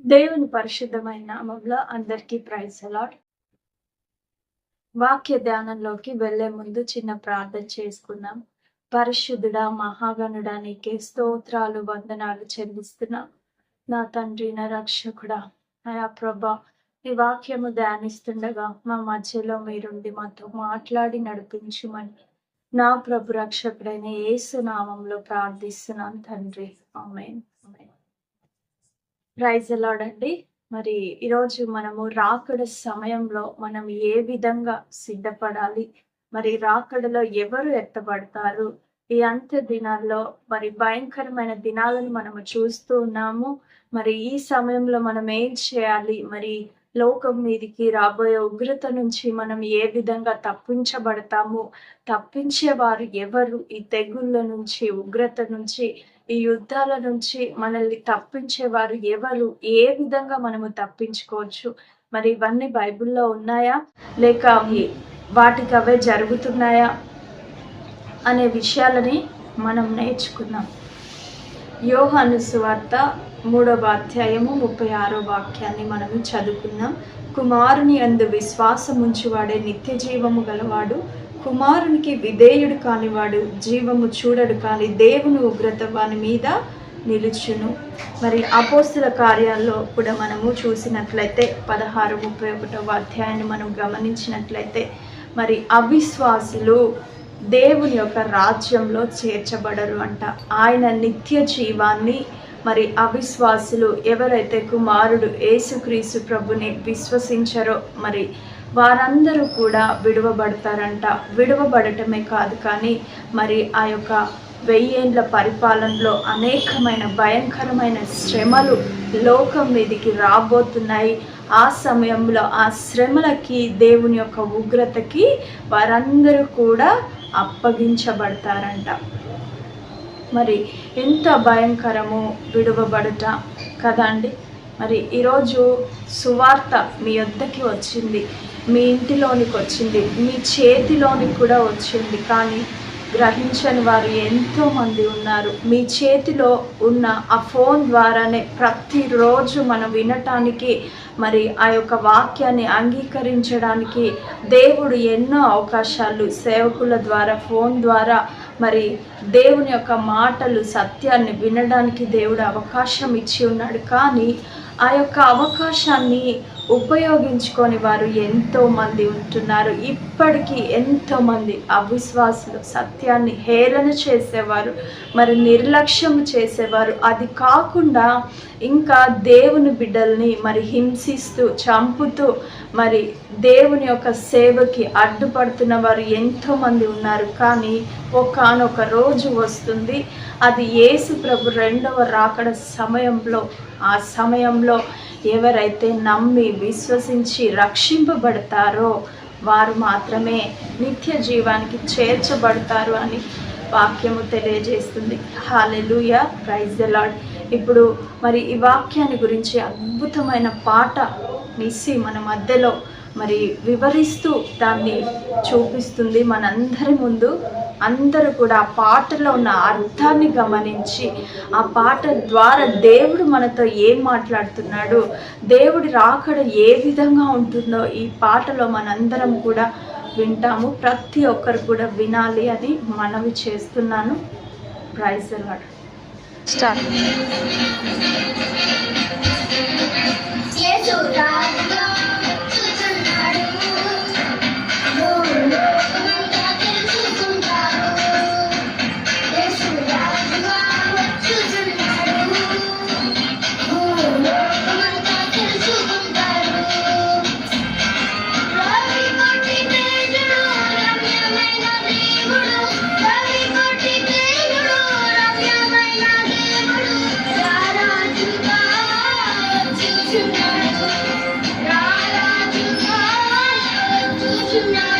దేవుని పరిశుద్ధమైన నామంలో అందరికీ ప్రైజ్ అలాడ్ వాక్య ధ్యానంలోకి వెళ్ళే ముందు చిన్న ప్రార్థన చేసుకుందాం. పరిశుద్ధుడా మహాగణుడా నీకే స్తోత్రాలు వందనాలు చెల్లిస్తున్నాం. నా తండ్రి నా రక్షకుడా అయా ప్రభా ఈ వాక్యము ధ్యానిస్తుండగా మా మధ్యలో మీరుండి మాతో మాట్లాడి నడిపించుమని. నా ప్రభు రక్షకుడైన ఏసు నామంలో ప్రార్థిస్తున్నాను తండ్రి. ఆమేన్. ప్రైజ్ అలాడండి మరి ఈరోజు మనము రాకడ సమయంలో మనం ఏ విధంగా సిద్ధపడాలి? మరి రాకడలో ఎవరు ఎత్తబడతారు? ఈ అంత్య దినాల్లో మరి భయంకరమైన దినాలను మనము చూస్తూ ఉన్నాము. మరి ఈ సమయంలో మనం ఏం చేయాలి? మరి లోకం మీదికి రాబోయే ఉగ్రత నుంచి మనం ఏ విధంగా తప్పించబడతాము? తప్పించేవారు ఎవరు? ఈ తెగుళ్ళ నుంచి ఉగ్రత నుంచి ఈ యుద్ధాల నుంచి మనల్ని తప్పించేవారు ఎవరు? ఏ విధంగా మనము తప్పించుకోవచ్చు? మరి ఇవన్నీ బైబిల్లో ఉన్నాయా? లేక అవి వాటికి అవే జరుగుతున్నాయా? అనే విషయాలని మనం నేర్చుకున్నాం యోహాను సువార్త మూడవ అధ్యాయము ముప్పై ఆరో వాక్యాన్ని మనము చదువుకున్నాం కుమారుని అందు విశ్వాసం ఉంచువాడే నిత్య జీవము గలవాడు కుమారునికి విధేయుడు కానివాడు జీవము చూడడు కానీ దేవుని ఉగ్రత వాని మీద నిలుచును. మరి అపోస్తుల కార్యాల్లో కూడా మనము చూసినట్లయితే పదహారు ముప్పై ఒకటవ అధ్యాయాన్ని మనం గమనించినట్లయితే మరి అవిశ్వాసులు దేవుని యొక్క రాజ్యంలో చేర్చబడరు అంట. ఆయన నిత్య జీవాన్ని మరి అవిశ్వాసులు ఎవరైతే కుమారుడు ఏసుక్రీసు ప్రభుని విశ్వసించరో మరి వారందరూ కూడా విడువబడతారంట. విడువబడటమే కాదు కానీ మరి ఆ యొక్క వెయ్యేండ్ల పరిపాలనలో అనేకమైన భయంకరమైన శ్రమలు లోకం మీదికి రాబోతున్నాయి. ఆ సమయంలో ఆ శ్రమలకి దేవుని యొక్క ఉగ్రతకి వారందరూ కూడా అప్పగించబడతారంట. మరి ఎంత భయంకరము విడువబడట కదా అండి? మరి ఈరోజు సువార్త మీ వద్దకి వచ్చింది. మీ ఇంటిలోనికి వచ్చింది మీ చేతిలోనికి కూడా వచ్చింది. కానీ గ్రహించని వారు ఎంతోమంది ఉన్నారు. మీ చేతిలో ఉన్న ఆ ఫోన్ ద్వారానే ప్రతిరోజు మనం వినటానికి మరి ఆ యొక్క వాక్యాన్ని అంగీకరించడానికి దేవుడు ఎన్నో అవకాశాలు సేవకుల ద్వారా ఫోన్ ద్వారా మరి దేవుని యొక్క మాటలు సత్యాన్ని వినడానికి దేవుడు అవకాశం ఇచ్చి ఉన్నాడు. కానీ ఆ యొక్క అవకాశాన్ని ఉపయోగించుకొని వారు ఎంతోమంది ఉంటున్నారు. ఇప్పటికీ ఎంతోమంది అవిశ్వాసులు సత్యాన్ని హేళన చేసేవారు మరి నిర్లక్ష్యం చేసేవారు. అది కాకుండా ఇంకా దేవుని బిడ్డల్ని మరి హింసిస్తూ చంపుతూ మరి దేవుని యొక్క సేవకి అడ్డుపడుతున్న వారు ఎంతోమంది ఉన్నారు. కానీ ఒకనొక రోజు వస్తుంది. అది యేసు ప్రభు రెండవ రాకడ సమయంలో ఆ సమయంలో ఎవరైతే నమ్మి విశ్వసించి రక్షింపబడతారో వారు మాత్రమే నిత్య జీవానికి చేర్చబడతారు అని వాక్యము తెలియజేస్తుంది. హాలెలుయ ప్రైజ్ ద లాడ్ ఇప్పుడు మరి ఈ వాక్యాన్ని గురించి అద్భుతమైన పాట నిసి మన మధ్యలో మరి వివరిస్తూ దాన్ని చూపిస్తుంది మనందరి ముందు. అందరూ కూడా ఆ పాటలో ఉన్న అర్థాన్ని గమనించి ఆ పాట ద్వారా దేవుడు మనతో ఏం మాట్లాడుతున్నాడు దేవుడి రాకడ ఏ విధంగా ఉంటుందో ఈ పాటలో మనందరం కూడా వింటాము. ప్రతి ఒక్కరు కూడా వినాలి అని మనవి చేస్తున్నాను. ప్రైజ్ అలాడ్ స్టార్ట్. tonight.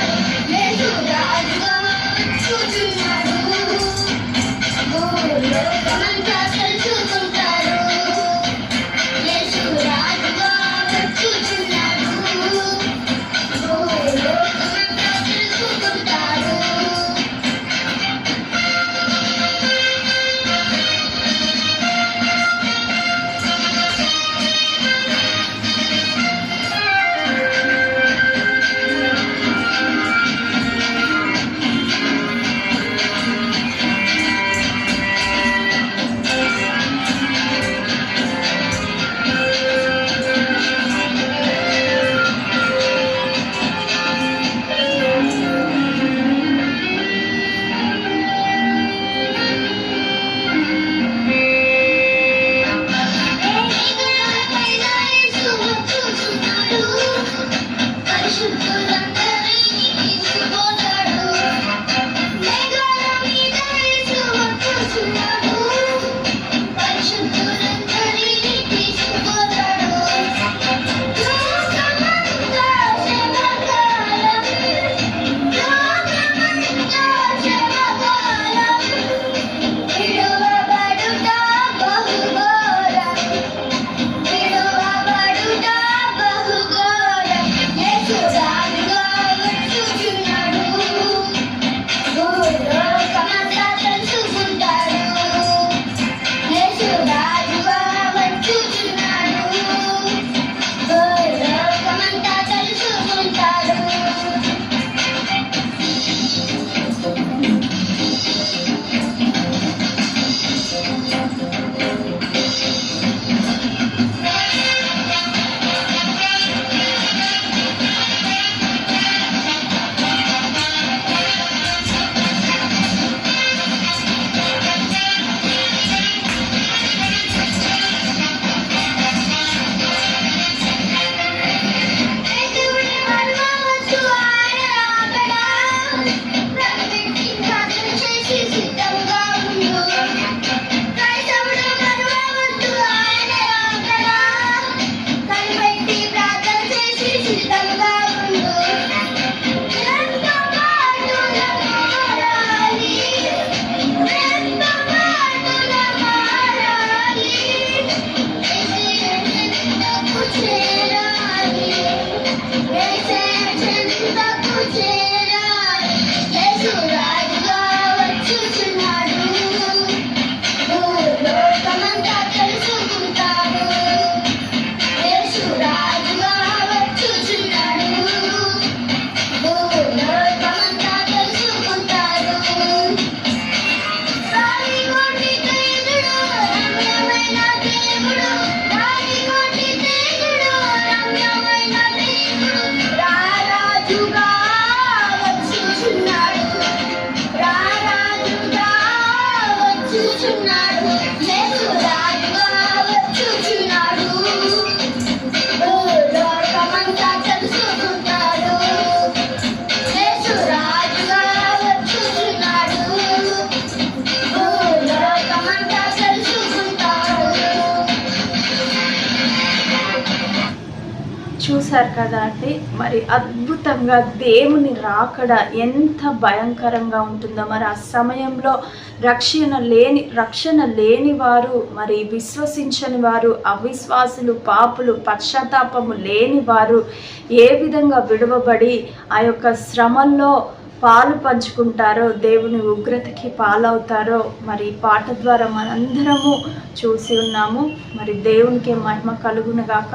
చూశారు కదా అండి మరి అద్భుతంగా దేవుని రాకడ ఎంత భయంకరంగా ఉంటుందో మరి ఆ సమయంలో రక్షణ లేని రక్షణ లేని వారు మరి విశ్వసించని వారు అవిశ్వాసులు పాపులు పశ్చాత్తాపము లేని వారు ఏ విధంగా విడువబడి ఆ యొక్క శ్రమల్లో పాలు పంచుకుంటారో దేవుని ఉగ్రతకి పాలవుతారో మరి పాట ద్వారా మనందరము చూసి ఉన్నాము. మరి దేవునికి మహిమ కలుగునగాక.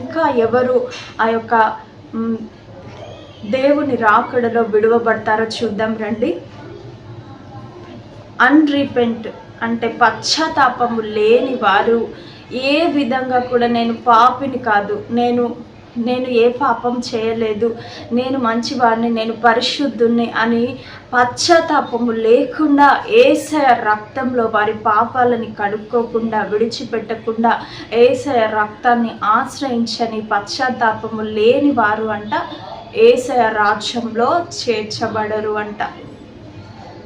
ఇంకా ఎవరు ఆ యొక్క దేవుని రాకడలో విడువబడతారో చూద్దాం రండి. అన్రీపెంట్ అంటే పశ్చాత్తాపము లేని వారు ఏ విధంగా కూడా నేను పాపిని కాదు నేను నేను ఏ పాపం చేయలేదు. నేను మంచివాడిని నేను పరిశుద్ధుణ్ణి అని పశ్చాత్తాపము లేకుండా ఏసయ రక్తంలో వారి పాపాలని కడుక్కోకుండా విడిచిపెట్టకుండా ఏసయ రక్తాన్ని ఆశ్రయించని పశ్చాత్తాపము లేని వారు అంట ఏసయ రాజ్యంలో చేర్చబడరు అంట.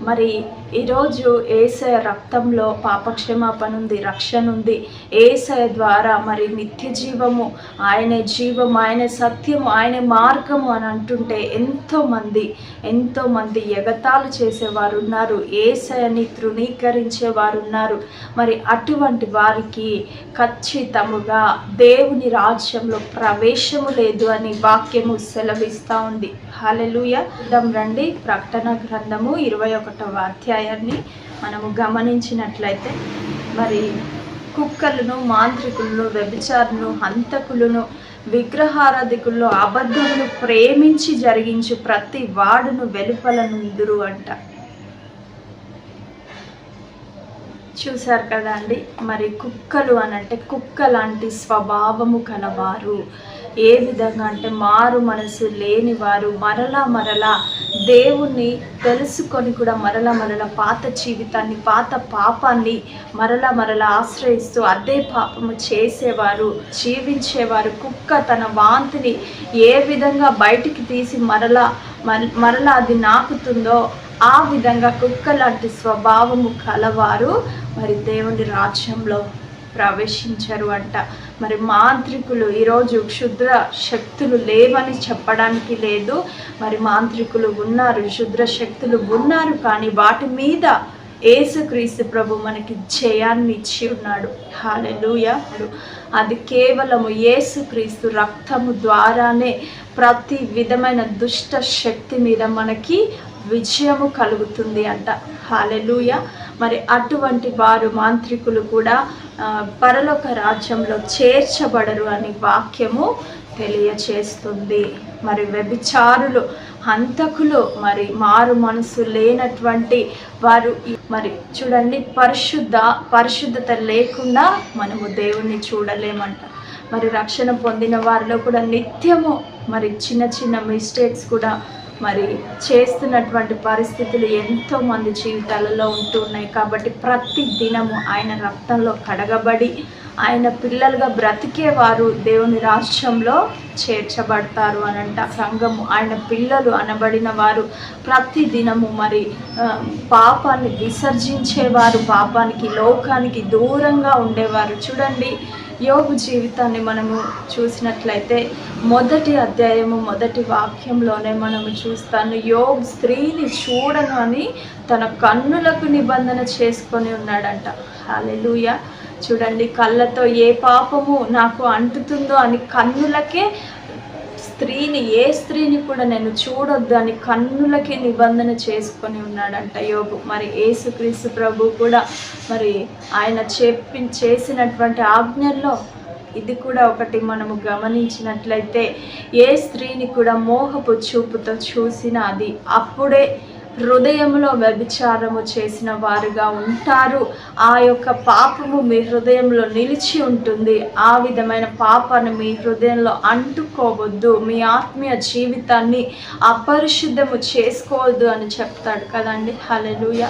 మరి ఈరోజు ఏసయ రక్తంలో పాపక్షమాపణ ఉంది రక్షణ ఉంది ఏసయ ద్వారా మరి నిత్య జీవము ఆయనే జీవం ఆయన సత్యము ఆయన మార్గము అని అంటుంటే ఎంతోమంది ఎంతోమంది ఎగతాలు చేసేవారు ఉన్నారు ఏసయని తృణీకరించే వారు ఉన్నారు మరి అటువంటి వారికి ఖచ్చితముగా దేవుని రాజ్యంలో ప్రవేశము లేదు అని వాక్యము సెలవిస్తూ ఉంది. హాలెలుయ రండి. ప్రకటన గ్రంథము ఇరవై ఒకటవ అధ్యాయాన్ని మనము గమనించినట్లయితే మరి కుక్కలను మాంత్రికులను వ్యభిచారులను హంతకులను విగ్రహారాధికుల్లో అబద్ధమును ప్రేమించి జరిగించు ప్రతి వాడును వెలుపల నుందురు అంట. చూశారు కదా అండి మరి కుక్కలు అనంటే కుక్క లాంటి స్వభావము కలవారు. ఏ విధంగా అంటే మారు మనసు లేనివారు మరలా మరలా దేవుణ్ణి తెలుసుకొని కూడా మరలా మరలా పాత జీవితాన్ని పాత పాపాన్ని మరలా మరలా ఆశ్రయిస్తూ అదే పాపము చేసేవారు జీవించేవారు కుక్క తన వాంతిని ఏ విధంగా బయటికి తీసి మరలా మర- మరలా అది నాకుతుందో ఆ విధంగా కుక్క లాంటి స్వభావము కలవారు. మరి దేవుని రాజ్యంలో ప్రవేశించరు అంట. మరి మాంత్రికులు ఈరోజు క్షుద్ర శక్తులు లేవని చెప్పడానికి లేదు. మరి మాంత్రికులు ఉన్నారు క్షుద్ర శక్తులు ఉన్నారు కానీ వాటి మీద ఏసుక్రీస్తు ప్రభు మనకి జయాన్ని ఇచ్చి ఉన్నాడు. హాలెలుయ అది కేవలము ఏసుక్రీస్తు రక్తము ద్వారానే ప్రతి విధమైన దుష్ట శక్తి మీద మనకి విజయము కలుగుతుంది అంట. హాలెలూయ మరి అటువంటి వారు మాంత్రికులు కూడా పరలోక రాజ్యంలో చేర్చబడరు అని వాక్యము తెలియచేస్తుంది. మరి వ్యభిచారులు హంతకులు మరి మారు మనసు లేనటువంటి వారు మరి చూడండి పరిశుద్ధ పరిశుద్ధత లేకుండా మనము దేవుణ్ణి చూడలేమంట. మరి రక్షణ పొందిన వారిలో కూడా నిత్యము మరి చిన్న చిన్న మిస్టేక్స్ కూడా మరి చేస్తున్నటువంటి పరిస్థితులు ఎంతో మంది జీవితాలలో ఉంటున్నాయి కాబట్టి ప్రతి దినము ఆయన రక్తంలో కడగబడి ఆయన పిల్లలుగా బ్రతికే వారు దేవుని రాష్ట్రంలో చేర్చబడతారు అనంట. సంఘము ఆయన పిల్లలు అనబడిన వారు ప్రతి దినము మరి పాపాన్ని విసర్జించేవారు పాపానికి లోకానికి దూరంగా ఉండేవారు. చూడండి యోగు జీవితాన్ని మనము చూసినట్లయితే మొదటి అధ్యాయము మొదటి వాక్యంలోనే మనము చూస్తాను యోగ్ స్త్రీని చూడను అని తన కన్నులకు నిబంధన చేసుకొని ఉన్నాడంట. హల్లెలూయా. చూడండి కళ్ళతో ఏ పాపము నాకు అంటుతుందో అని కన్నులకే స్త్రీని ఏ స్త్రీని కూడా నేను చూడొద్దు అని కన్నులకి నిబంధన చేసుకొని ఉన్నాడంట యోగు మరి ఏసుక్రీస్తు ప్రభు కూడా మరి ఆయన చెప్పి చేసినటువంటి ఆజ్ఞల్లో ఇది కూడా ఒకటి మనము గమనించినట్లయితే ఏ స్త్రీని కూడా మోహపు చూపుతో చూసిన అది అప్పుడే హృదయంలో వ్యభిచారము చేసిన వారుగా ఉంటారు. ఆ యొక్క పాపము మీ హృదయంలో నిలిచి ఉంటుంది. ఆ విధమైన పాపాన్ని మీ హృదయంలో అంటుకోవద్దు. మీ ఆత్మీయ జీవితాన్ని అపరిశుద్ధము చేసుకోవద్దు అని చెప్తాడు కదండి. హలెలుయ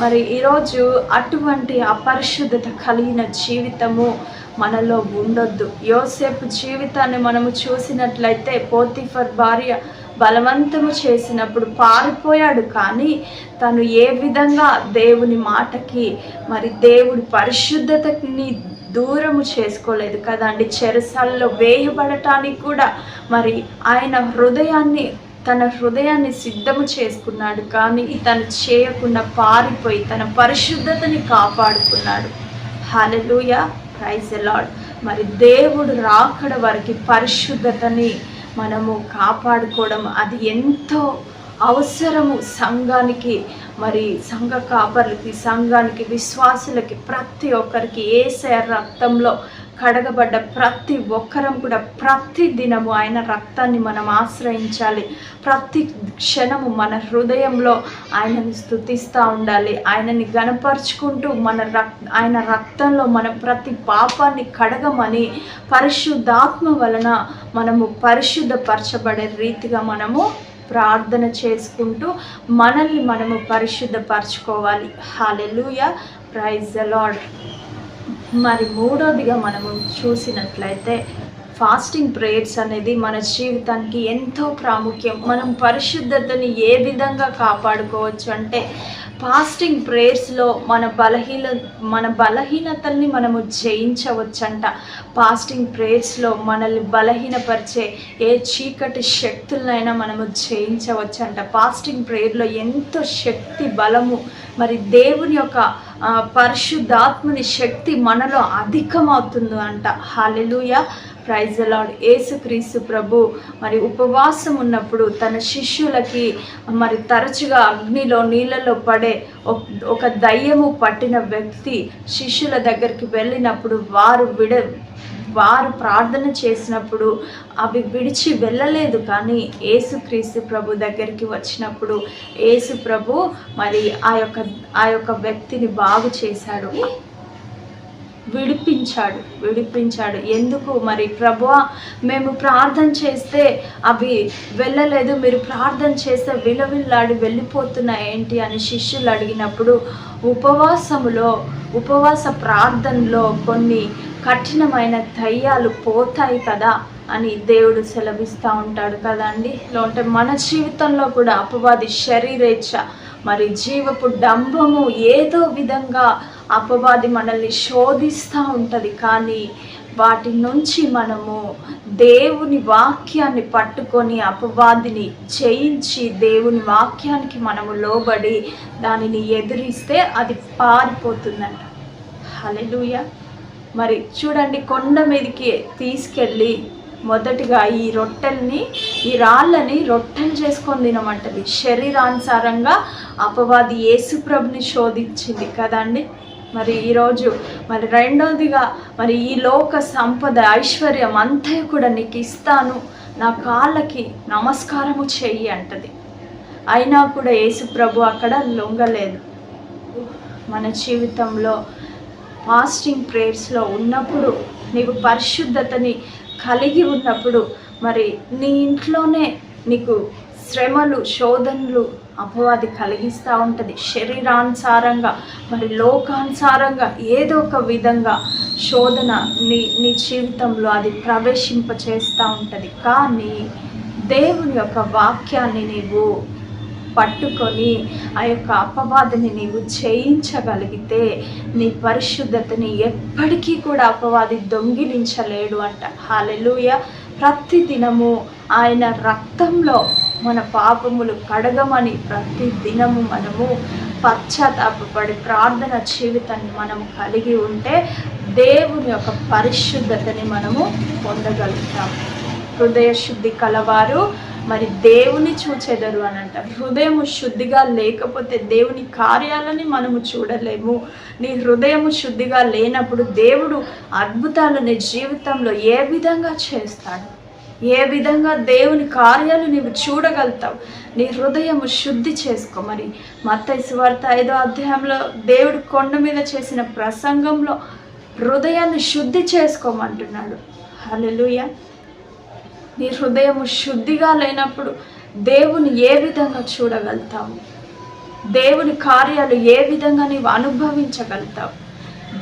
మరి ఈరోజు అటువంటి అపరిశుద్ధత కలిగిన జీవితము మనలో ఉండొద్దు. యోసేపు జీవితాన్ని మనము చూసినట్లయితే పోతిఫర్ భార్య బలవంతము చేసినప్పుడు పారిపోయాడు కానీ తను ఏ విధంగా దేవుని మాటకి మరి దేవుడి పరిశుద్ధతని దూరము చేసుకోలేదు కదండి. చెరసాల్లో వేయబడటానికి కూడా మరి ఆయన హృదయాన్ని తన హృదయాన్ని సిద్ధము చేసుకున్నాడు కానీ తను చేయకుండా పారిపోయి తన పరిశుద్ధతని కాపాడుకున్నాడు. హలలుయ ప్రైజ్ లాడ్ మరి దేవుడు రాకడ వరకు పరిశుద్ధతని మనము కాపాడుకోవడం అది ఎంతో అవసరము సంఘానికి మరి సంఘ కాపర్లకి సంఘానికి విశ్వాసులకి ప్రతి ఒక్కరికి ఏసే రక్తంలో కడగబడ్డ ప్రతి ఒక్కరం కూడా ప్రతి దినము ఆయన రక్తాన్ని మనం ఆశ్రయించాలి. ప్రతి క్షణము మన హృదయంలో ఆయనని స్థుతిస్తూ ఉండాలి. ఆయనని గనపరుచుకుంటూ మన రక్ ఆయన రక్తంలో మన ప్రతి పాపాన్ని కడగమని పరిశుద్ధాత్మ వలన మనము పరిశుద్ధపరచబడే రీతిగా మనము ప్రార్థన చేసుకుంటూ మనల్ని మనము పరిశుద్ధపరచుకోవాలి. హాలెలుయ ప్రైజ్ ద లాడ్ మరి మూడోదిగా మనము చూసినట్లయితే ఫాస్టింగ్ ప్రేయర్స్ అనేది మన జీవితానికి ఎంతో ప్రాముఖ్యం. మనం పరిశుద్ధతని ఏ విధంగా కాపాడుకోవచ్చు అంటే ఫాస్టింగ్ ప్రేయర్స్లో మన బలహీన మన బలహీనతల్ని మనము జయించవచ్చంట. ఫాస్టింగ్ ప్రేయర్స్లో మనల్ని బలహీనపరిచే ఏ చీకటి శక్తులనైనా మనము జయించవచ్చంట. ఫాస్టింగ్ ప్రేయర్లో ఎంతో శక్తి బలము మరి దేవుని యొక్క పరిశుద్ధాత్మని శక్తి మనలో అధికమవుతుంది అంట హాలెలుయా ప్రైజ్ లాడ్ యేసుక్రీస్తు ప్రభు మరి ఉపవాసం ఉన్నప్పుడు తన శిష్యులకి మరి తరచుగా అగ్నిలో నీళ్ళలో పడే ఒక- ఒక దయ్యము పట్టిన వ్యక్తి శిష్యుల దగ్గరికి వెళ్ళినప్పుడు వారు విడ వారు ప్రార్థన చేసినప్పుడు అవి విడిచి వెళ్ళలేదు కానీ ఏసుక్రీస్తు ప్రభు దగ్గరికి వచ్చినప్పుడు ఏసు ప్రభు మరి ఆ యొక్క ఆ యొక్క వ్యక్తిని బాగు చేశాడు. విడిపించాడు విడిపించాడు. ఎందుకు? మరి ప్రభు మేము ప్రార్థన చేస్తే అవి వెళ్ళలేదు. మీరు ప్రార్థన చేస్తే విలవిల్లాడి వెళ్ళిపోతున్నాయి ఏంటి అని శిష్యులు అడిగినప్పుడు ఉపవాసములో ఉపవాస ప్రార్థనలో కొన్ని కఠినమైన దయ్యాలు పోతాయి కదా. అని దేవుడు సెలవిస్తూ ఉంటాడు కదండి. అంటే మన జీవితంలో కూడా అపవాది శరీరేచ్ఛ మరి జీవపు డంబము ఏదో విధంగా అపవాది మనల్ని శోధిస్తూ ఉంటుంది. కానీ వాటి నుంచి మనము దేవుని వాక్యాన్ని పట్టుకొని అపవాదిని చేయించి దేవుని వాక్యానికి మనము లోబడి దానిని ఎదిరిస్తే అది పారిపోతుందంట. హలెలుయ మరి చూడండి కొండ మీదకి తీసుకెళ్ళి మొదటిగా ఈ రొట్టెల్ని ఈ రాళ్ళని రొట్టెలు చేసుకొని తినమంటది. శరీరానుసారంగా అపవాది యేసుప్రభుని శోధించింది కదండి. మరి ఈరోజు మరి రెండవదిగా మరి ఈ లోక సంపద ఐశ్వర్యం అంతా కూడా నీకు ఇస్తాను. నా కాళ్ళకి నమస్కారము చెయ్యి అంటది. అయినా కూడా యేసుప్రభు అక్కడ లొంగలేదు. మన జీవితంలో ఫాస్టింగ్ ప్రేయర్స్లో ఉన్నప్పుడు నీవు పరిశుద్ధతని కలిగి ఉన్నప్పుడు మరి నీ ఇంట్లోనే నీకు శ్రమలు శోధనలు అపవాది కలిగిస్తూ ఉంటుంది. శరీరానుసారంగా మరి లోకానుసారంగా ఏదో ఒక విధంగా శోధన నీ నీ జీవితంలో అది ప్రవేశింప చేస్తూ ఉంటుంది. కానీ దేవుని యొక్క వాక్యాన్ని నీవు పట్టుకొని ఆ యొక్క అపవాదిని నీవు జయించగలిగితే నీ పరిశుద్ధతని ఎప్పటికీ కూడా అపవాది దొంగిలించలేడు అంట. హాలెలుయ ప్రతి దినము ఆయన రక్తంలో మన పాపములు కడగమని ప్రతి దినము మనము పశ్చాత్తాపడి ప్రార్థన జీవితాన్ని మనం కలిగి ఉంటే దేవుని యొక్క పరిశుద్ధతని మనము పొందగలుగుతాం. హృదయ శుద్ధి కలవారు. మరి దేవుని చూచెదరు అని అంటారు హృదయం శుద్ధిగా లేకపోతే దేవుని కార్యాలని మనము చూడలేము. నీ హృదయము శుద్ధిగా లేనప్పుడు దేవుడు అద్భుతాలు నీ జీవితంలో ఏ విధంగా చేస్తాడు? ఏ విధంగా దేవుని కార్యాలు నీవు చూడగలుగుతావు? నీ హృదయము శుద్ధి చేసుకో మరి. మత్తయి వార్త ఐదో అధ్యాయంలో దేవుడు కొండ మీద చేసిన ప్రసంగంలో హృదయాన్ని శుద్ధి చేసుకోమంటున్నాడు. హలో నీ హృదయము శుద్ధిగా లేనప్పుడు దేవుని ఏ విధంగా చూడగలుగుతావు? దేవుని కార్యాలు ఏ విధంగా నీవు అనుభవించగలుగుతావు?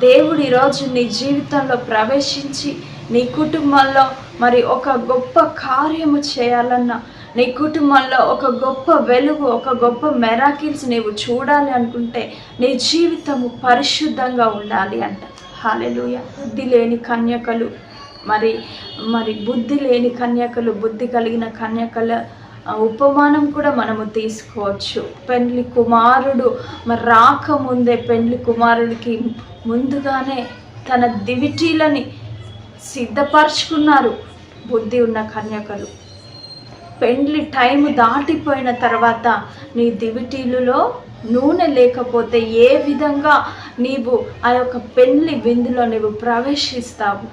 దేవుడు ఈరోజు నీ జీవితంలో ప్రవేశించి నీ కుటుంబంలో మరి ఒక గొప్ప కార్యము చేయాలన్నా నీ కుటుంబంలో ఒక గొప్ప వెలుగు ఒక గొప్ప మెరాకిల్స్ నీవు చూడాలి అనుకుంటే నీ జీవితము పరిశుద్ధంగా ఉండాలి అంట. హాలెలుయ బుద్ధి లేని కన్యకలు మరి మరి బుద్ధి లేని కన్యకలు బుద్ధి కలిగిన కన్యకల ఉపమానం కూడా మనము తీసుకోవచ్చు. పెండ్లి కుమారుడు మరి రాకముందే పెండ్లి కుమారుడికి ముందుగానే తన దివిటీలని సిద్ధపరచుకున్నారు బుద్ధి ఉన్న కన్యకలు. పెండ్లి టైం దాటిపోయిన తర్వాత నీ దివిటీలులో నూనె లేకపోతే ఏ విధంగా నీవు ఆ యొక్క పెండ్లి విందులో నీవు ప్రవేశిస్తావు?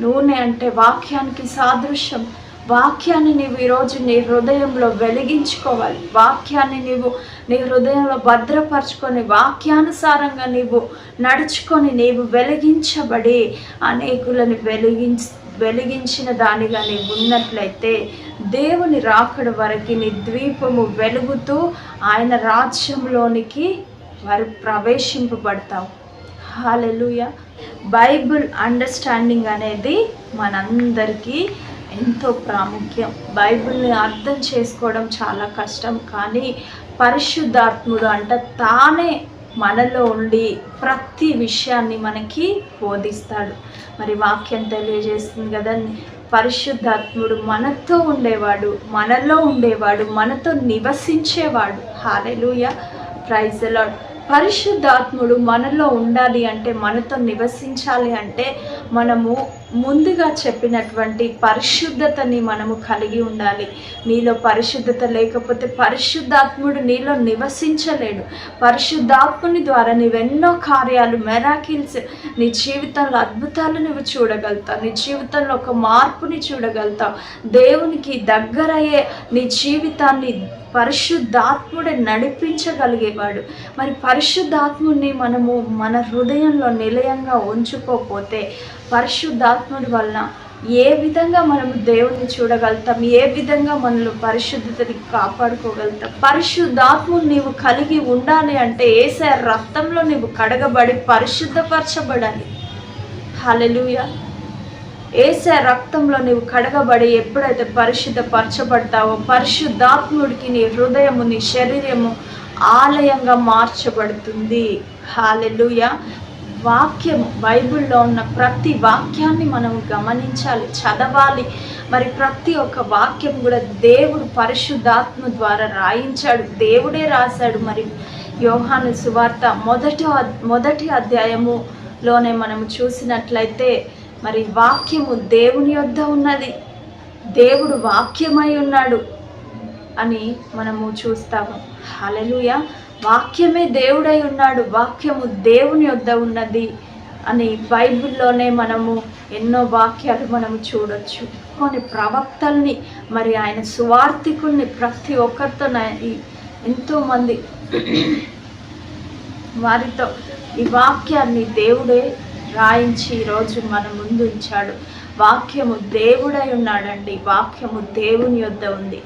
నూనె అంటే వాక్యానికి సాదృశ్యం. వాక్యాన్ని నీవు ఈరోజు నీ హృదయంలో వెలిగించుకోవాలి. వాక్యాన్ని నీవు నీ హృదయంలో భద్రపరచుకొని వాక్యానుసారంగా నీవు నడుచుకొని నీవు వెలిగించబడి అనేకులను వెలిగించి వెలిగించిన దానిగా నీవు ఉన్నట్లయితే దేవుని రాకడ వరకు నీ ద్వీపము వెలుగుతూ ఆయన రాజ్యంలోనికి వారు ప్రవేశింపబడతావు. హాలెలుయా బైబిల్ అండర్స్టాండింగ్ అనేది మనందరికీ ఎంతో ప్రాముఖ్యం. బైబిల్ని అర్థం చేసుకోవడం చాలా కష్టం కానీ పరిశుద్ధాత్ముడు అంట తానే మనలో ఉండి ప్రతి విషయాన్ని మనకి బోధిస్తాడు. మరి వాక్యం తెలియజేస్తుంది కదా పరిశుద్ధాత్ముడు మనతో ఉండేవాడు మనలో ఉండేవాడు మనతో నివసించేవాడు. హాలెలుయ ప్రైజ్ లాడ్ పరిశుద్ధాత్ముడు మనలో ఉండాలి అంటే మనతో నివసించాలి అంటే మనము ముందుగా చెప్పినటువంటి పరిశుద్ధతని మనము కలిగి ఉండాలి. నీలో పరిశుద్ధత లేకపోతే పరిశుద్ధాత్ముడు నీలో నివసించలేడు. పరిశుద్ధాత్ముని ద్వారా నీవెన్నో కార్యాలు మెరాకిల్స్ నీ జీవితంలో అద్భుతాలు నువ్వు చూడగలుగుతావు. నీ జీవితంలో ఒక మార్పుని చూడగలుగుతావు. దేవునికి దగ్గరయ్యే నీ జీవితాన్ని పరిశుద్ధాత్ముడే నడిపించగలిగేవాడు. మరి పరిశుద్ధాత్ముడిని మనము మన హృదయంలో నిలయంగా ఉంచుకోకపోతే పరిశుద్ధాత్ముడి వలన ఏ విధంగా మనము దేవుణ్ణి చూడగలుగుతాం? ఏ విధంగా మనలో పరిశుద్ధతని కాపాడుకోగలుగుతాం? పరిశుద్ధాత్ముని నీవు కలిగి ఉండాలి అంటే ఏసే రక్తంలో నీవు కడగబడి పరిశుద్ధపరచబడాలి. హల్లెలూయా. ఏసే రక్తంలో నీవు కడగబడి ఎప్పుడైతే పరిశుద్ధపరచబడతావో పరిశుద్ధాత్ముడికి నీ హృదయము నీ శరీరము ఆలయంగా మార్చబడుతుంది. హాలెలుయ వాక్యము బైబిల్లో ఉన్న ప్రతి వాక్యాన్ని మనం గమనించాలి చదవాలి. మరి ప్రతి ఒక్క వాక్యం కూడా దేవుడు పరిశుద్ధాత్మ ద్వారా రాయించాడు దేవుడే రాశాడు. మరి యోహాను సువార్త మొదటి మొదటి అధ్యాయములోనే మనము చూసినట్లయితే మరి వాక్యము దేవుని యొద్ద ఉన్నది. దేవుడు వాక్యమై ఉన్నాడు అని మనము చూస్తాము. హలలుయ వాక్యమే దేవుడై ఉన్నాడు వాక్యము దేవుని యొద్ద ఉన్నది అని బైబిల్లోనే మనము ఎన్నో వాక్యాలు మనము చూడొచ్చు. కొన్ని ప్రవక్తల్ని మరి ఆయన సువార్థికుల్ని ప్రతి ఒక్కరితో ఎంతోమంది వారితో ఈ వాక్యాన్ని దేవుడే రాయించి ఈరోజు మన ముందు ఉంచాడు. వాక్యము దేవుడై ఉన్నాడండి వాక్యము దేవుని యొద్ద ఉంది.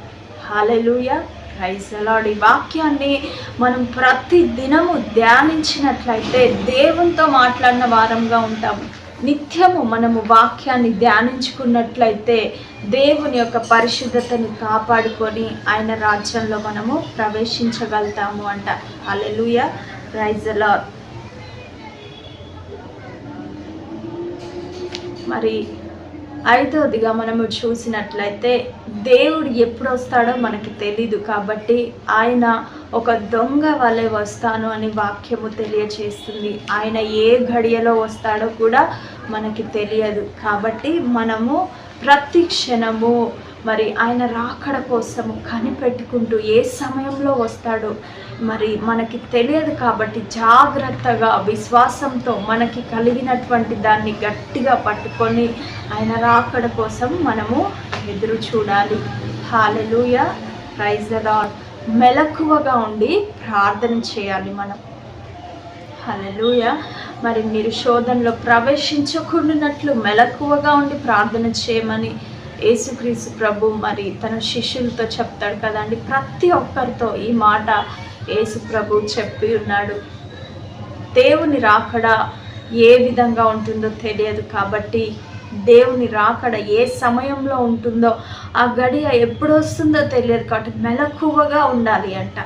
హాలెలూయ రైసలాడి వాక్యాన్ని మనం ప్రతి దినము ధ్యానించినట్లయితే దేవునితో మాట్లాడిన వారంగా ఉంటాము. నిత్యము మనము వాక్యాన్ని ధ్యానించుకున్నట్లయితే దేవుని యొక్క పరిశుద్ధతను కాపాడుకొని ఆయన రాజ్యంలో మనము ప్రవేశించగలుగుతాము అంట. అలెలుయ ప్రైజ్ మరి ఐదవదిగా మనము చూసినట్లయితే దేవుడు ఎప్పుడు వస్తాడో మనకి తెలీదు కాబట్టి ఆయన ఒక దొంగ వలె వస్తాను అని వాక్యము తెలియచేస్తుంది. ఆయన ఏ ఘడియలో వస్తాడో కూడా మనకి తెలియదు. కాబట్టి మనము ప్రతి క్షణము మరి ఆయన రాకడ కోసము కనిపెట్టుకుంటూ ఏ సమయంలో వస్తాడో మరి మనకి తెలియదు కాబట్టి జాగ్రత్తగా విశ్వాసంతో మనకి కలిగినటువంటి దాన్ని గట్టిగా పట్టుకొని ఆయన రాకడ కోసం మనము ఎదురు చూడాలి. హాలలుయ ప్రైజ్ మెలకువగా ఉండి ప్రార్థన చేయాలి మనం. హలలుయ మరి మీరు శోధనలో ప్రవేశించకుండానట్లు మెలకువగా ఉండి ప్రార్థన చేయమని యేసుక్రీస్తు ప్రభు మరి తన శిష్యులతో చెప్తాడు కదండి ప్రతి ఒక్కరితో ఈ మాట యేసు ప్రభు చెప్పి ఉన్నాడు. దేవుని రాకడ ఏ విధంగా ఉంటుందో తెలియదు కాబట్టి దేవుని రాకడ ఏ సమయంలో ఉంటుందో ఆ గడియ ఎప్పుడు వస్తుందో తెలియదు కాబట్టి మెలకువగా ఉండాలి అంట.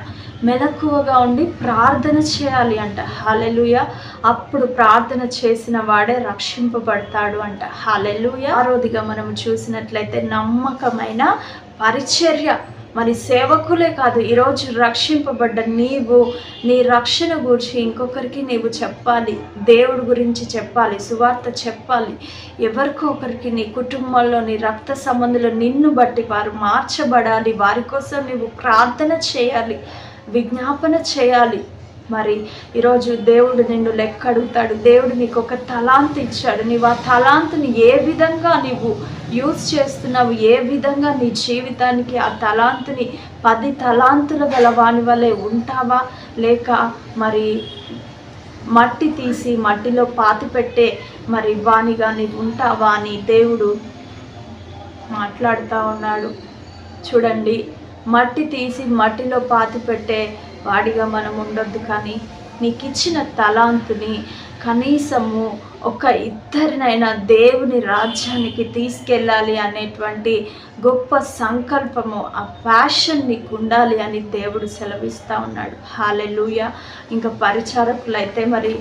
మెలకువగా ఉండి ప్రార్థన చేయాలి అంట. హాలెలుయ అప్పుడు ప్రార్థన చేసిన వాడే రక్షింపబడతాడు అంట. హాలెలుయ ఆరోదిగా మనం చూసినట్లయితే నమ్మకమైన పరిచర్య. మరి సేవకులే కాదు ఈరోజు రక్షింపబడ్డ నీవు నీ రక్షణ గురించి ఇంకొకరికి నీవు చెప్పాలి. దేవుడి గురించి చెప్పాలి సువార్త చెప్పాలి. ఎవరికో ఒకరికి నీ కుటుంబంలో నీ రక్త సంబంధులు నిన్ను బట్టి వారు మార్చబడాలి. వారి కోసం నీవు ప్రార్థన చేయాలి. విజ్ఞాపన చేయాలి. మరి ఈరోజు దేవుడు నిన్ను లెక్క అడుగుతాడు. దేవుడు నీకు ఒక తలాంత్ ఇచ్చాడు. నీవు ఆ తలాంతుని ఏ విధంగా నీవు యూజ్ చేస్తున్నావు? ఏ విధంగా నీ జీవితానికి ఆ తలాంతుని పది తలాంతులు గల వాని వలె ఉంటావా? లేక మరి మట్టి తీసి మట్టిలో పాతి పెట్టే మరి వానిగా నీవు ఉంటావా అని దేవుడు మాట్లాడుతూ ఉన్నాడు. చూడండి మట్టి తీసి మట్టిలో పాతి పెట్టే వాడిగా మనం ఉండొద్దు కానీ నీకు ఇచ్చిన తలాంతుని కనీసము ఒక ఇద్దరినైనా దేవుని రాజ్యానికి తీసుకెళ్ళాలి అనేటువంటి గొప్ప సంకల్పము ఆ ప్యాషన్ నీకు ఉండాలి అని దేవుడు సెలవిస్తూ ఉన్నాడు. హాలెలుయ ఇంకా పరిచారకులు అయితే మరి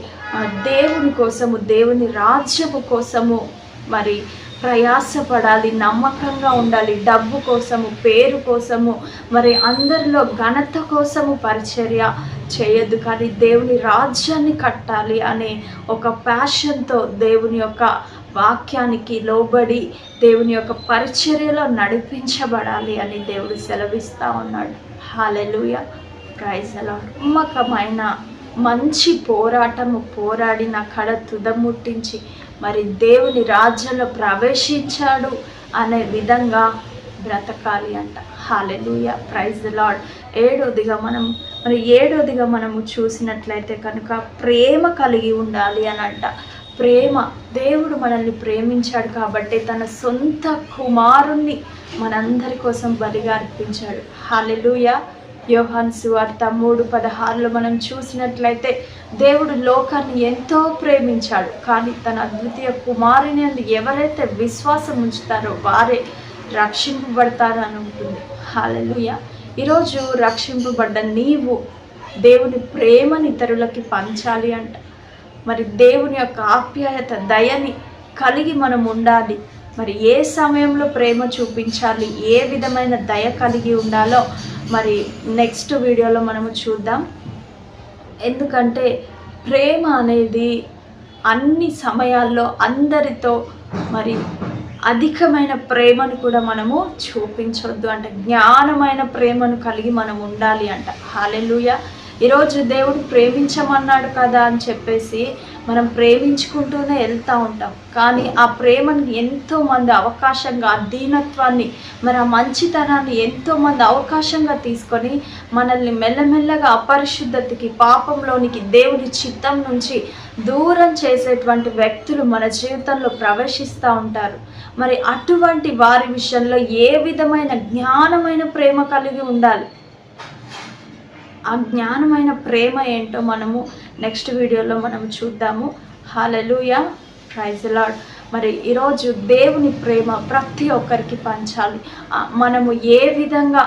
దేవుని కోసము దేవుని రాజ్యము కోసము మరి ప్రయాసపడాలి నమ్మకంగా ఉండాలి డబ్బు కోసము పేరు కోసము మరి అందరిలో ఘనత కోసము పరిచర్య చేయొద్దు. కానీ దేవుని రాజ్యాన్ని కట్టాలి అనే ఒక ప్యాషన్తో దేవుని యొక్క వాక్యానికి లోబడి దేవుని యొక్క పరిచర్యలో నడిపించబడాలి అని దేవుడు సెలవిస్తూ ఉన్నాడు. హాలెలుయ ప్రైజ్ నమ్మకమైన మంచి పోరాటము పోరాడిన కడ తుదముట్టించి మరి దేవుని రాజ్యంలో ప్రవేశించాడు అనే విధంగా బ్రతకాలి అంట. హాలెలుయ ప్రైజ్ లాడ్ ఏడోదిగా మనం మరి ఏడోదిగా మనము చూసినట్లయితే కనుక ప్రేమ కలిగి ఉండాలి అని అంట. ప్రేమ దేవుడు మనల్ని ప్రేమించాడు కాబట్టి తన సొంత కుమారుణ్ణి మనందరి కోసం బలిగా అర్పించాడు. హాలెలుయ యోహాన్ సువార్త మూడు పదహారులో మనం చూసినట్లయితే దేవుడు లోకాన్ని ఎంతో ప్రేమించాడు. కానీ తన అద్వితీయ కుమారుని అందు ఎవరైతే విశ్వాసం ఉంచుతారో వారే రక్షింపబడతారని ఉంటుంది. హాలెలుయ ఈరోజు రక్షింపబడ్డ నీవు దేవుని ప్రేమని ఇతరులకి పంచాలి అంట. మరి దేవుని యొక్క ఆప్యాయత దయని కలిగి మనం ఉండాలి. మరి ఏ సమయంలో ప్రేమ చూపించాలి ఏ విధమైన దయ కలిగి ఉండాలో మరి నెక్స్ట్ వీడియోలో మనము చూద్దాం. ఎందుకంటే ప్రేమ అనేది అన్ని సమయాల్లో అందరితో మరి అధికమైన ప్రేమను కూడా మనము చూపించవద్దు అంటే జ్ఞానమైన ప్రేమను కలిగి మనం ఉండాలి అంట. హాలెలుయ ఈరోజు దేవుడు ప్రేమించమన్నాడు కదా అని చెప్పేసి మనం ప్రేమించుకుంటూనే వెళ్తూ ఉంటాం. కానీ ఆ ప్రేమను ఎంతోమంది అవకాశంగా ఆ దీనత్వాన్ని మరి ఆ మంచితనాన్ని ఎంతోమంది అవకాశంగా తీసుకొని మనల్ని మెల్లమెల్లగా అపరిశుద్ధతకి పాపంలోనికి దేవుని చిత్తం నుంచి దూరం చేసేటువంటి వ్యక్తులు మన జీవితంలో ప్రవేశిస్తూ ఉంటారు. మరి అటువంటి వారి విషయంలో ఏ విధమైన జ్ఞానమైన ప్రేమ కలిగి ఉండాలి? ఆ జ్ఞానమైన ప్రేమ ఏంటో మనము నెక్స్ట్ వీడియోలో మనం చూద్దాము. హాలెలుయ ప్రైజ్ లాడ్ మరి ఈరోజు దేవుని ప్రేమ ప్రతి ఒక్కరికి పంచాలి. మనము ఏ విధంగా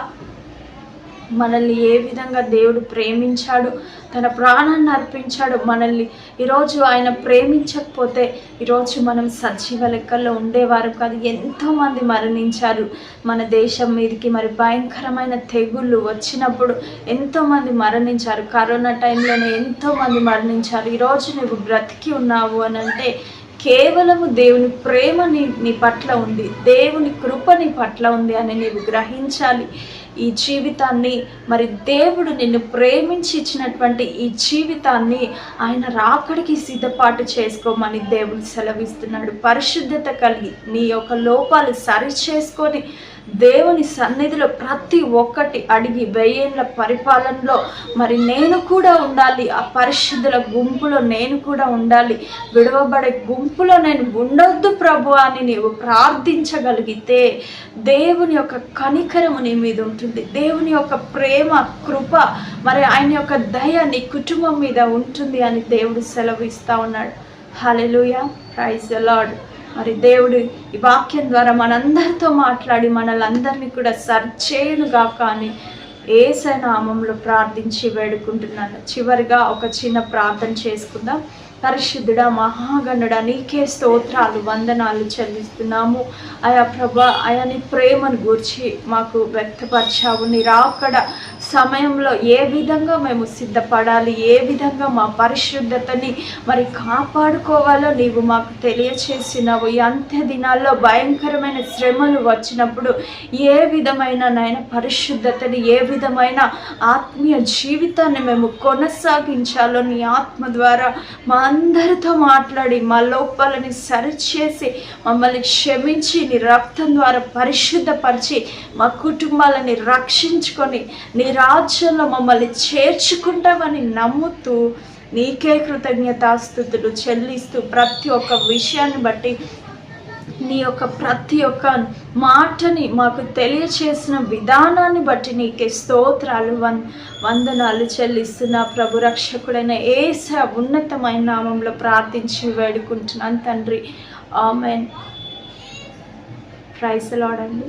మనల్ని ఏ విధంగా దేవుడు ప్రేమించాడు తన ప్రాణాన్ని అర్పించాడు మనల్ని ఈరోజు ఆయన ప్రేమించకపోతే ఈరోజు మనం సజీవ లెక్కల్లో ఉండేవారు కాదు. ఎంతోమంది మరణించారు. మన దేశం మీదకి మరి భయంకరమైన తెగుళ్ళు వచ్చినప్పుడు ఎంతోమంది మరణించారు. కరోనా టైంలోనే ఎంతోమంది మరణించారు. ఈరోజు నువ్వు బ్రతికి ఉన్నావు అని అంటే కేవలము దేవుని ప్రేమ నీ నీ పట్ల ఉంది. దేవుని కృప నీ పట్ల ఉంది అని నీవు గ్రహించాలి. ఈ జీవితాన్ని మరి దేవుడు నిన్ను ప్రేమించి ఇచ్చినటువంటి ఈ జీవితాన్ని ఆయన రాకడికి సిద్ధపాటు చేసుకోమని దేవుడు సెలవిస్తున్నాడు. పరిశుద్ధత కలిగి నీ యొక్క లోపాలు సరి చేసుకొని దేవుని సన్నిధిలో ప్రతి ఒక్కటి అడిగి వెయ్యేళ్ళ పరిపాలనలో మరి నేను కూడా ఉండాలి ఆ పరిశుద్ధుల గుంపులో నేను కూడా ఉండాలి విడవబడే గుంపులో నేను ఉండొద్దు ప్రభు అని నీవు ప్రార్థించగలిగితే దేవుని యొక్క కనికరము నీ మీద ఉంటుంది. దేవుని యొక్క ప్రేమ కృప మరి ఆయన యొక్క దయ నీ కుటుంబం మీద ఉంటుంది అని దేవుడు సెలవు ఇస్తా ఉన్నాడు హలెలుయ ప్రైజ్ లార్డ్ మరి దేవుడు ఈ వాక్యం ద్వారా మనందరితో మాట్లాడి మనల్ని కూడా సరిచేయునుగా కానీ ఏసనామంలో ప్రార్థించి వేడుకుంటున్నాను. చివరిగా ఒక చిన్న ప్రార్థన చేసుకుందాం. పరిశుద్ధుడా మహాగణుడ నీకే స్తోత్రాలు వందనాలు చెల్లిస్తున్నాము. అయా ప్రభ అయా నీ ప్రేమను గూర్చి మాకు వ్యక్తపరిచావు. నీ రాకడ సమయంలో ఏ విధంగా మేము సిద్ధపడాలి ఏ విధంగా మా పరిశుద్ధతని మరి కాపాడుకోవాలో నీవు మాకు తెలియచేసినావు. ఈ అంత్య దినాల్లో భయంకరమైన శ్రమలు వచ్చినప్పుడు ఏ విధమైన నాయన పరిశుద్ధతని ఏ విధమైన ఆత్మీయ జీవితాన్ని మేము కొనసాగించాలో నీ ఆత్మ ద్వారా మా అందరితో మాట్లాడి మా లోపాలని సరిచేసి మమ్మల్ని క్షమించి నీ రక్తం ద్వారా పరిశుద్ధపరిచి మా కుటుంబాలని రక్షించుకొని నీ రాజ్యంలో మమ్మల్ని చేర్చుకుంటామని నమ్ముతూ నీకే కృతజ్ఞతాస్థుతులు చెల్లిస్తూ ప్రతి ఒక్క విషయాన్ని బట్టి నీ యొక్క ప్రతి ఒక్క మాటని మాకు తెలియచేసిన విధానాన్ని బట్టి నీకే స్తోత్రాలు వం వందనాలు చెల్లిస్తున్న ప్రభు రక్షకుడైన ఏస ఉన్నతమైన నామంలో ప్రార్థించి వేడుకుంటున్నాను తండ్రి. ఆమెన్. ప్రైస్ లాడండి